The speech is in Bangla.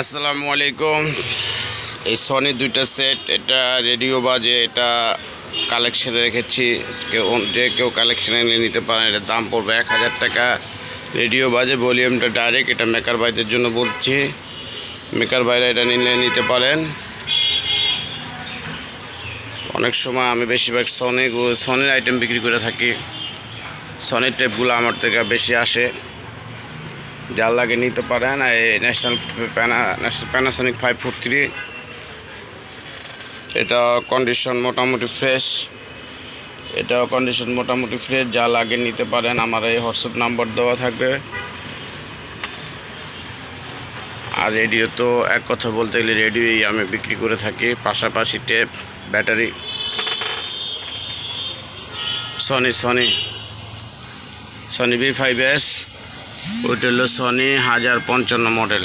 আসসালামু আলাইকুম। এই সনি দুইটা সেট এটা রেডিও বাজে, এটা কালেকশনে রেখেছি। কেউ যে কেউ কালেকশনে নিয়ে নিতে পারেন এটার দাম পড়বে এক হাজার টাকা। রেডিও বাজে ভলিউমটা ডাইরেক্ট এটা মেকার বাইদের জন্য বলছি। মেকার বাইরে এটা নিলে নিতে পারেন। অনেক সময় আমি বেশিরভাগ সনি সনির আইটেম বিক্রি করে থাকি। সনির টেপগুলো আমার থেকে বেশি আসে। যার লাগে নিতে পারেন এই national প্যানা national Panasonic five four three এটা কন্ডিশন মোটামুটি ফ্রেশ এটাও কন্ডিশন মোটামুটি ফ্রেশ যা লাগে নিতে পারেন, আমার এই হোয়াটসঅ্যাপ নাম্বার দেওয়া থাকবে। আর রেডিও তো এক কথা বলতে গেলে রেডিওই আমি বিক্রি করে থাকি, পাশাপাশি tape battery Sony Sony Sony B five S ওইটা হলো সনি হাজার পঞ্চান্ন মডেল